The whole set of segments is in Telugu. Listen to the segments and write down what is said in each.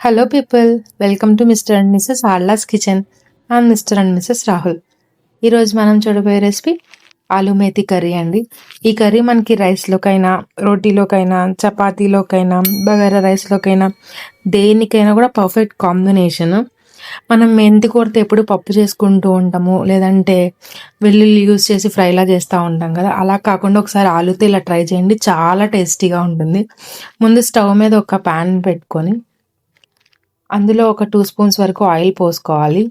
Hello people welcome to mister and missus ఆర్లాస్ kitchen and mister and missus Rahul ఈరోజు మనం చూడబోయే రెసిపీ ఆలు మేతి కర్రీ అండి. ఈ కర్రీ మనకి రైస్లోకైనా రోటీలోకైనా చపాతీలోకైనా బగారా రైస్లోకైనా దేనికైనా కూడా పర్ఫెక్ట్ కాంబినేషన్ మనం మెంతి కూరతో ఎప్పుడు పప్పు చేసుకుంటూ ఉంటాము లేదంటే వెల్లుల్లి యూస్ చేసి ఫ్రైలా చేస్తూ ఉంటాం కదా. అలా కాకుండా ఒకసారి ఆలుతో ఇలా ట్రై చేయండి చాలా టేస్టీగా ఉంటుంది. ముందు స్టవ్ మీద ఒక ప్యాన్ పెట్టుకొని అందులో ఒక టూ స్పూన్స్ వరకు ఆయిల్ పోసుకోవాలి.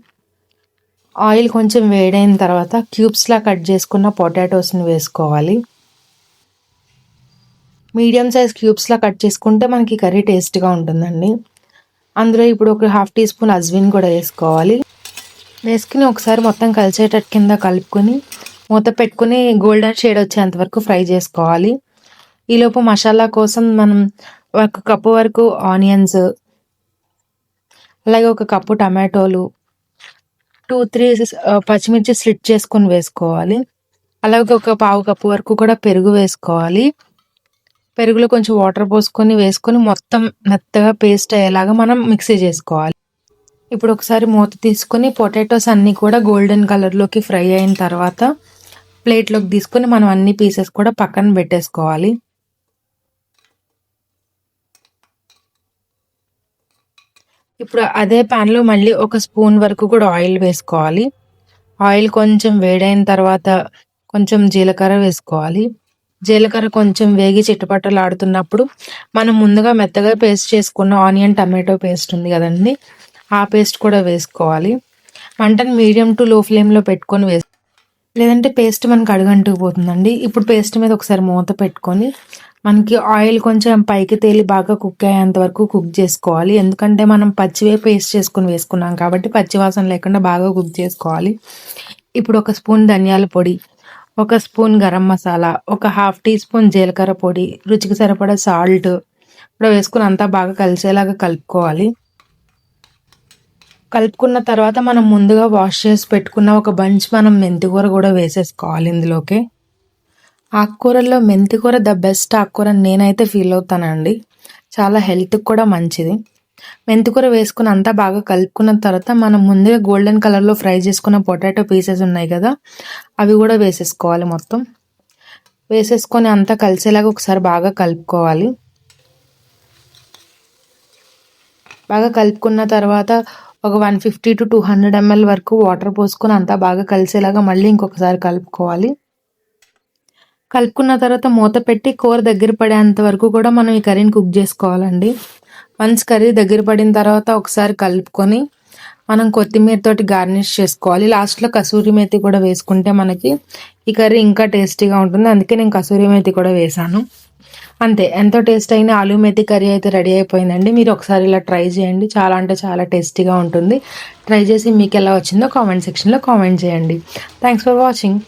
ఆయిల్ కొంచెం వేడైన తర్వాత క్యూబ్స్లా కట్ చేసుకున్న పొటాటోస్ని వేసుకోవాలి. మీడియం సైజ్ క్యూబ్స్లా కట్ చేసుకుంటే మనకి కర్రీ టేస్ట్గా ఉంటుందండి. అందులో ఇప్పుడు ఒక హాఫ్ టీ స్పూన్ అజ్విన్ కూడా వేసుకోవాలి. వేసుకుని ఒకసారి మొత్తం కలిసేటట్టు కింద కలుపుకొని మూత పెట్టుకుని గోల్డెన్ షేడ్ వచ్చేంత వరకు ఫ్రై చేసుకోవాలి. ఈలోపు మసాలా కోసం మనం ఒక కప్పు వరకు ఆనియన్స్ అలాగే ఒక కప్పు టమాటోలు టూ త్రీ పచ్చిమిర్చి స్లిట్ చేసుకొని వేసుకోవాలి. అలాగే ఒక పావు కప్పు వరకు కూడా పెరుగు వేసుకోవాలి. పెరుగులో కొంచెం వాటర్ పోసుకొని వేసుకొని మొత్తం మెత్తగా పేస్ట్ అయ్యేలాగా మనం మిక్సీ చేసుకోవాలి. ఇప్పుడు ఒకసారి మూత తీసుకొని పొటాటోస్ అన్నీ కూడా గోల్డెన్ కలర్లోకి ఫ్రై అయిన తర్వాత ప్లేట్లోకి తీసుకొని మనం అన్ని పీసెస్ కూడా పక్కన పెట్టేసుకోవాలి. ఇప్పుడు అదే ప్యాన్లో మళ్ళీ ఒక స్పూన్ వరకు కూడా ఆయిల్ వేసుకోవాలి. ఆయిల్ కొంచెం వేడైన తర్వాత కొంచెం జీలకర్ర వేసుకోవాలి. జీలకర్ర కొంచెం వేగి చిట్టుపట్టలాడుతున్నప్పుడు మనం ముందుగా మెత్తగా పేస్ట్ చేసుకున్న ఆనియన్ టమాటో పేస్ట్ ఉంది కదండి ఆ పేస్ట్ కూడా వేసుకోవాలి. మంటను మీడియం టు లో ఫ్లేమ్లో పెట్టుకొని వేసుకోవాలి. లేదంటే పేస్ట్ మనకి అడుగంటూ పోతుందండి. ఇప్పుడు పేస్ట్ మీద ఒకసారి మూత పెట్టుకొని మనకి ఆయిల్ కొంచెం పైకి తేలి బాగా కుక్ అయ్యేంత వరకు కుక్ చేసుకోవాలి. ఎందుకంటే మనం పచ్చివే పేస్ట్ చేసుకుని వేసుకున్నాం కాబట్టి పచ్చివాసన లేకుండా బాగా కుక్ చేసుకోవాలి. ఇప్పుడు ఒక స్పూన్ ధనియాల పొడి ఒక స్పూన్ గరం మసాలా ఒక హాఫ్ టీ స్పూన్ జీలకర్ర పొడి రుచికి సరిపడా సాల్ట్ ఇప్పుడు వేసుకుని అంతా బాగా కలిసేలాగా కలుపుకోవాలి. కలుపుకున్న తర్వాత మనం ముందుగా వాష్ చేసి పెట్టుకున్న ఒక బంచ్ మనం మెంతికూర కూడా వేసేసుకోవాలి ఇందులోకి. ఆకుకూరల్లో మెంతికూర ద బెస్ట్ ఆకుకూర నేనైతే ఫీల్ అవుతానండి. చాలా హెల్త్కి కూడా మంచిది. మెంతికూర వేసుకుని అంతా బాగా కలుపుకున్న తర్వాత మనం ముందుగా గోల్డెన్ కలర్లో ఫ్రై చేసుకున్న పొటాటో పీసెస్ ఉన్నాయి కదా అవి కూడా వేసేసుకోవాలి మొత్తం. వేసేసుకొని అంతా కలిసేలాగా ఒకసారి బాగా కలుపుకోవాలి. బాగా కలుపుకున్న తర్వాత ఒక one fifty to two hundred ML వరకు వాటర్ పోసుకొని అంతా బాగా కలిసేలాగా మళ్ళీ ఇంకొకసారి కలుపుకోవాలి. కలుపుకున్న తర్వాత మూత పెట్టి కూర దగ్గర పడేంత వరకు కూడా మనం ఈ కర్రీని కుక్ చేసుకోవాలండి. వన్స్ కర్రీ దగ్గర పడిన తర్వాత ఒకసారి కలుపుకొని మనం కొత్తిమీరతోటి గార్నిష్ చేసుకోవాలి. లాస్ట్లో కసూరి మేతి కూడా వేసుకుంటే మనకి ఈ కర్రీ ఇంకా టేస్టీగా ఉంటుంది. అందుకే నేను కసూరి మేతి కూడా వేసాను అంతే ఎంతో టేస్ట్ అయిన ఆలూ మేతి కర్రీ అయితే రెడీ అయిపోయిందండి. మీరు ఒకసారి ఇలా ట్రై చేయండి. చాలా అంటే చాలా టేస్టీగా ఉంటుంది. ట్రై చేసి మీకు ఎలా వచ్చిందో కామెంట్ సెక్షన్లో కామెంట్ చేయండి. Thanks for watching